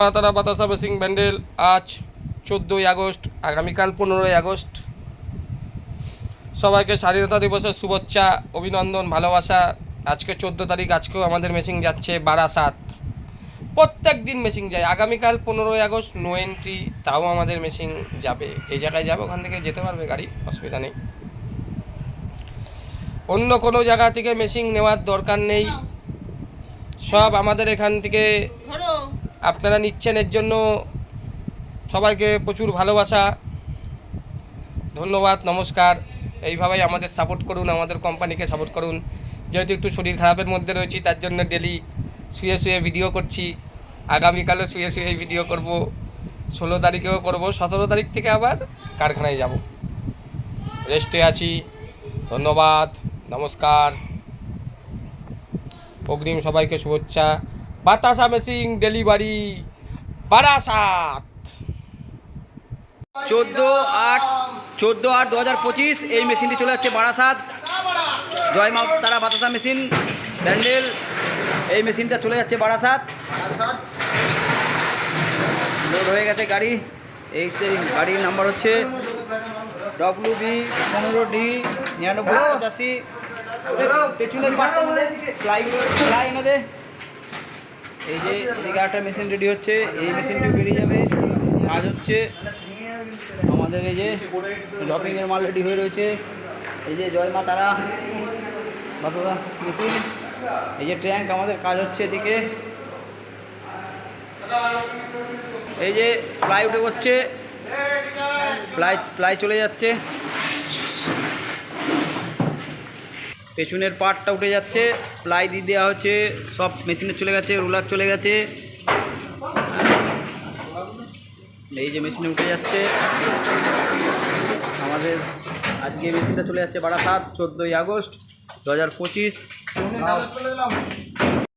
তারা বাতাসা বেসিং ব্যান্ডেল আজ চোদ্দোই আগস্ট আগামীকাল পনেরোই আগস্ট। সবাইকে স্বাধীনতা দিবসের শুভেচ্ছা অভিনন্দন ভালোবাসা। আজকে চোদ্দ তারিখ আজকেও আমাদের মেশিন যাচ্ছে বারাসাত প্রত্যেক দিন মেশিন যায়। আগামীকাল পনেরোই আগস্ট নো এন্ট্রি তাও আমাদের মেশিন যাবে। যে জায়গায় যাবে ওখান থেকে যেতে পারবে গাড়ি অসুবিধা নেই। অন্য কোনো জায়গা থেকে মেশিন নেওয়ার দরকার নেই। সব আমাদের এখান থেকে আপনারা নিচ্ছেন এর জন্য সবাইকে প্রচুর ভালোবাসা। ধন্যবাদ, নমস্কার। এইভাবেই আমাদের সাপোর্ট করুন, আমাদের কোম্পানিকে সাপোর্ট করুন। যেহেতু একটু শরীর খারাপের মধ্যে রয়েছি, তার জন্য ডেলি শুয়ে শুয়ে ভিডিও করছি। আগামীকালও শুয়ে শুয়ে ভিডিও করব। ষোলো তারিখেও করব, সতেরো তারিখ থেকে আবার কারখানায় যাব। রেস্টে আছি। ধন্যবাদ, নমস্কার। অগ্রিম সবাইকে শুভেচ্ছা। বাতাসা মেশিন ডেলিভারি বারাসাত। চোদ্দ আট চোদ্দ আট দু হাজার পঁচিশ, এই মেশিনটি চলে যাচ্ছে বারাসাত। জয় মা তারা বাতাসা মেশিন, ব্যান্ডেল, এই মেশিনটা চলে যাচ্ছে বারাসাত। লোড হয়ে গেছে গাড়ি, এই গাড়ির নাম্বার হচ্ছে ডব্লিউ বি পনেরো ডি নিরানব্বই পঁচাশি। পেছনের প্লাই প্লাই এনে দে। এই যে এদিকে একটা মেশিন রেডি হচ্ছে, এই মেশিনটি বেরিয়ে যাবে। কাজ হচ্ছে আমাদের এই যে ড্রপিংয়ের মাল রেডি হয়ে রয়েছে। এই যে জয় মা তারা। বাতদা মেশিন এই যে ট্যাঙ্ক আমাদের কাজ হচ্ছে এদিকে। এই যে প্লাই উঠে পড়ছে। প্লাই প্লাই চলে যাচ্ছে। পেছনের পার্টটা উঠে যাচ্ছে প্লাই দিয়ে দেওয়া হচ্ছে, সব মেশিনে চলে গেছে রোলার চলে গেছে। এই যে মেশিনে উঠে যাচ্ছে। আমাদের আজকে মেশিনটা চলে যাচ্ছে বারাসাত, চোদ্দোই আগস্ট, দু হাজার পঁচিশ।